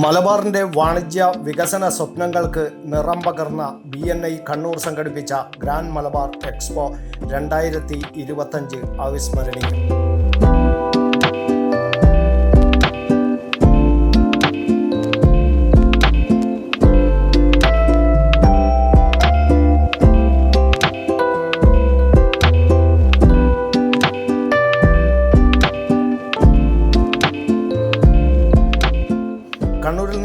മലബാറിന്റെ വാണിജ്യ വികസന സ്വപ്നങ്ങൾക്ക് നിറം പകർന്ന ബി എൻ ഐ കണ്ണൂർ സംഘടിപ്പിച്ച ഗ്രാൻഡ് മലബാർ എക്സ്പോ രണ്ടായിരത്തി ഇരുപത്തഞ്ച് അവിസ്മരണീയം.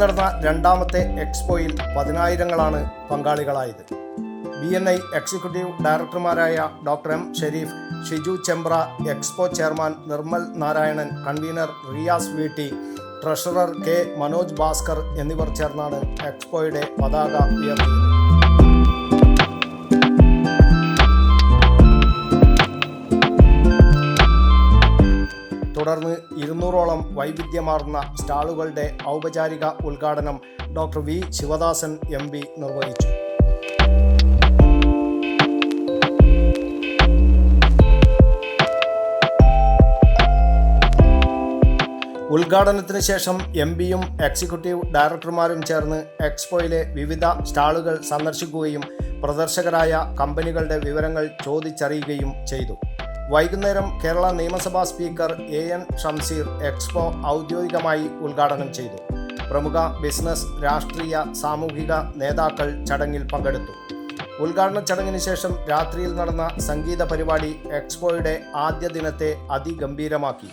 നടന്ന രണ്ടാമത്തെ എക്സ്പോയിൽ പതിനായിരങ്ങളാണ് പങ്കാളികളായത്. B N I executive ഡയറക്ടർമാരായ doctor M Sharif Shiju Chembra expo chairman Nirmal Narayanan convener Riyas Veetti treasurer K Manoj Bhaskar എന്നിവർ ചേർന്നാണ് എക്സ്പോയുടെ പതാക ഉയർത്തിയത്. തുടർന്ന് ഇരുന്നൂറോളം വൈവിധ്യമാർന്ന സ്റ്റാളുകളുടെ ഔപചാരിക ഉദ്ഘാടനം ഡോക്ടർ വി ശിവദാസൻ എം നിർവഹിച്ചു. ഉദ്ഘാടനത്തിന് ശേഷം എം പിയും എക്സിക്യൂട്ടീവ് ഡയറക്ടർമാരും ചേർന്ന് എക്സ്പോയിലെ വിവിധ സ്റ്റാളുകൾ സന്ദർശിക്കുകയും പ്രദർശകരായ കമ്പനികളുടെ വിവരങ്ങൾ ചോദിച്ചറിയുകയും ചെയ്തു. വൈകുന്നേരം കേരള നിയമസഭാ speaker A N Shamseer expo ഔദ്യോഗികമായി ഉദ്ഘാടനം ചെയ്തു. പ്രമുഖ ബിസിനസ് രാഷ്ട്രീയ സാമൂഹിക നേതാക്കൾ ചടങ്ങിൽ പങ്കെടുത്തു. ഉദ്ഘാടന ചടങ്ങിന് ശേഷം രാത്രിയിൽ നടന്ന സംഗീത പരിപാടി എക്സ്പോയുടെ ആദ്യ ദിനത്തെ അതിഗംഭീരമാക്കി.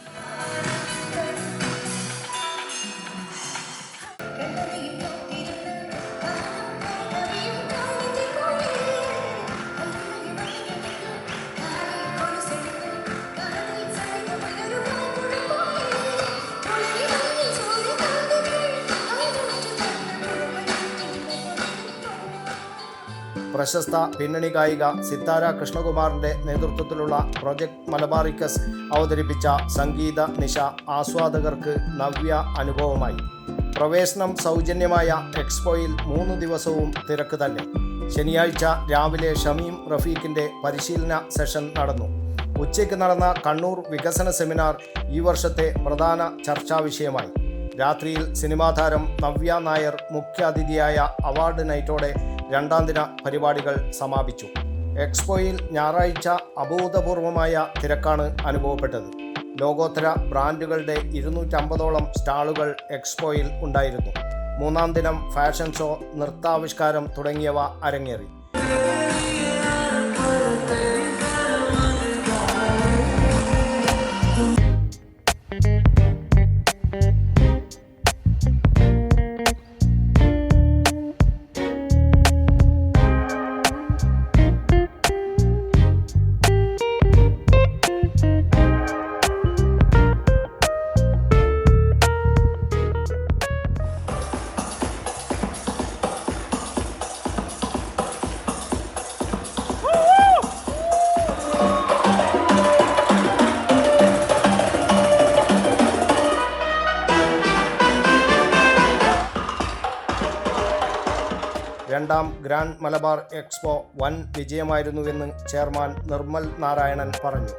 പ്രശസ്ത പിന്നണി ഗായിക സിത്താര കൃഷ്ണകുമാറിന്റെ നേതൃത്വത്തിലുള്ള പ്രൊജക്ട് മലബാറിക്കസ് അവതരിപ്പിച്ച സംഗീത നിശ ആസ്വാദകർക്ക് നവ്യ അനുഭവമായി. പ്രവേശനം സൗജന്യമായ എക്സ്പോയിൽ മൂന്ന് ദിവസവും തിരക്ക് തന്നെ. ശനിയാഴ്ച രാവിലെ ഷമീം റഫീഖിന്റെ പരിശീലന സെഷൻ നടന്നു. ഉച്ചയ്ക്ക് നടന്ന കണ്ണൂർ വികസന സെമിനാർ ഈ വർഷത്തെ പ്രധാന ചർച്ചാ വിഷയമായി. രാത്രിയിൽ സിനിമാ താരം നവ്യ നായർ മുഖ്യാതിഥിയായ അവാർഡ് നൈറ്റോടെ രണ്ടാം ദിന പരിപാടികൾ സമാപിച്ചു. എക്സ്പോയിൽ ഞായറാഴ്ച അഭൂതപൂർവമായ തിരക്കാണ് അനുഭവപ്പെട്ടത്. ലോകോത്തര ബ്രാൻഡുകളുടെ ഇരുന്നൂറ്റമ്പതോളം സ്റ്റാളുകൾ എക്സ്പോയിൽ ഉണ്ടായിരുന്നു. മൂന്നാം ദിനം ഫാഷൻ ഷോ നൃത്താവിഷ്കാരം തുടങ്ങിയവ അരങ്ങേറി. രണ്ടാം ഗ്രാൻഡ് മലബാർ എക്സ്പോ വൻ വിജയമായിരുന്നുവെന്ന് ചെയർമാൻ നിർമ്മൽ നാരായണൻ പറഞ്ഞു.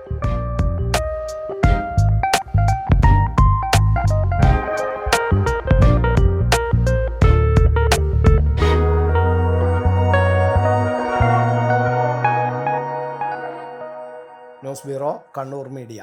News bureau Kannur media.